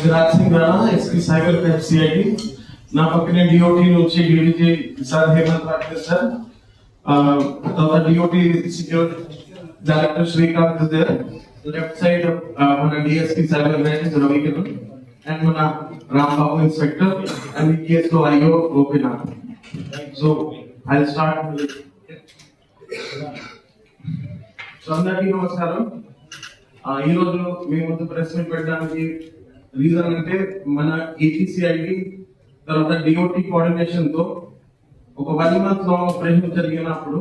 Viraj Singh Rana SP cyber crime CID నా పక్కనే DOT నుంచి డివిజీ సార్ హేమంత్ రాకేష్ సార్ ఆ, తర్వాత DOT security director Srikanth there left side మన DSP cyber crime Ravikiran and మన Rambabu inspector and ఈ కేసులో IO Gopinath so I start so అందరికీ నమస్కారం ఆ, ఈ రోజు మీ ముందు ప్రెస్ మీట్ పెట్టడానికి రీజన్ అంటే మన ఏటీసీఐడి తర్వాత డిఓటి కోఆర్డినేషన్తో ఒక వన్ మంత్లో ఆపరేషన్ జరిగినప్పుడు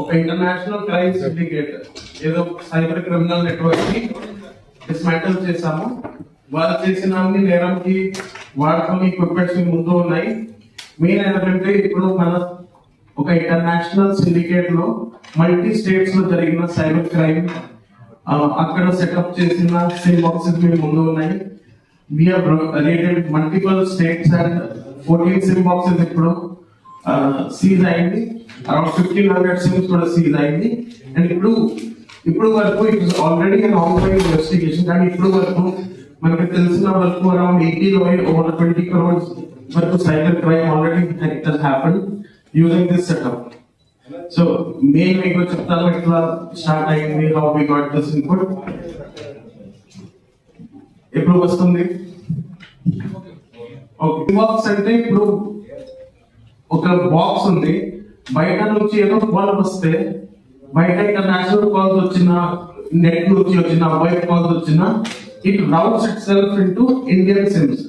ఒక ఇంటర్నేషనల్ క్రైమ్ సిండికేట్ ఏదో సైబర్ క్రిమినల్ నెట్వర్క్ని డిస్మాంటల్ చేశాము. వాళ్ళు చేసిన అన్ని నేరంకి వాడుకుని ఎక్విప్మెంట్స్ ముందు ఉన్నాయి. మెయిన్ ఏంటంటే ఇప్పుడు మన ఒక ఇంటర్నేషనల్ సిండికేట్లో మల్టీ స్టేట్స్లో జరిగిన సైబర్ క్రైమ్ అక్కడ సెటప్ చేసిన సిమ్ బాక్సెస్ మీ ముందు ఉన్నాయి. We raided uh, multiple states and fourteen SIM boxes ఇప్పుడు uh, సీజ్ అయింది. అరౌండ్ ఫిఫ్టీన్ హండ్రెడ్ సిమ్స్ కూడా సీజ్ అయింది. అండ్ ఇప్పుడు ఇప్పుడు వరకు it is already on online investigation కానీ ఇప్పుడు వరకు మనకి తెలిసిన వరకు around eighty over twenty crores వరకు cyber crime already happen using this setup so నేను మీకు చెప్తాను ఎట్లా స్టార్ట్ అయింది how we got this input ఎప్పుడు వస్తుంది? బాక్స్ అంటే ఇప్పుడు ఒక బాక్స్ ఉంది. బయట నుంచి ఏదో కాల్ వస్తే బయట ఇంటర్నేషనల్ కాల్స్ వచ్చిన నెట్ నుంచి వచ్చిన వైట్ కాల్స్ వచ్చిన it routes itself into Indian sims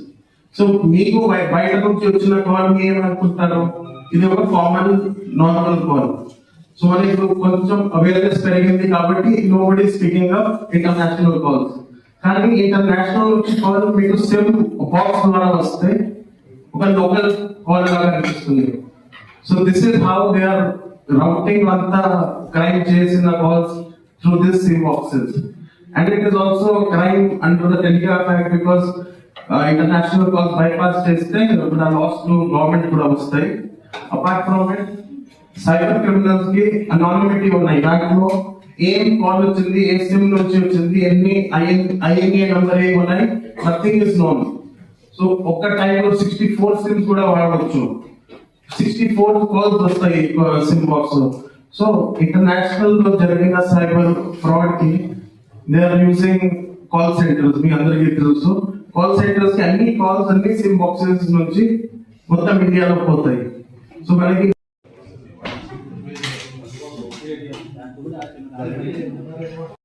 so మీకు బయట నుంచి వచ్చిన కాల్ మీ ఏమనుకుంటారు? ఇది ఒక కామన్ నార్మల్ కాల్ సో మనకి ఇప్పుడు కొంచెం అవేర్నెస్ పెరిగింది కాబట్టి nobody speaking of international calls కానీ ఇంటర్నేషనల్ నుంచి కాల్ మీకు సిమ్ బాక్స్ ద్వారా వస్తే ఒక లోకల్ కాల్ లాగా అనిపిస్తుంది so this is how they are routing అంతా క్రైమ్ చేసిన calls through this sim boxes and it is also crime under the telegraph act because international calls bypass చేస్తే loss to government కూడా వస్తాయి. Apart from it cyber క్రిమినల్స్కి anonymity ఉన్నాయి. దాంట్లో ఏం call వచ్చింది ఏ సిమ్ నుంచి వచ్చింది ఎన్ని ఐఎన్ఏ నంబర్ ఏమి ఉన్నాయి నథింగ్ ఇస్ నోన్ సో ఒక్క టైంలో సిక్స్టీ ఫోర్ సిమ్స్ కూడా వాడవచ్చు. సిక్స్టీ ఫోర్ కాల్స్ వస్తాయి సిమ్ బాక్స్ సో ఇంటర్నేషనల్లో జరిగిన cyber ఫ్రాడ్కి they are using call centres మీ అందరికీ తెలుసు. కాల్ సెంటర్స్కి అన్ని కాల్స్ అన్ని సిమ్ బాక్సెస్ నుంచి మొత్తం ఇండియాలో పోతాయి. సో మనకి 对。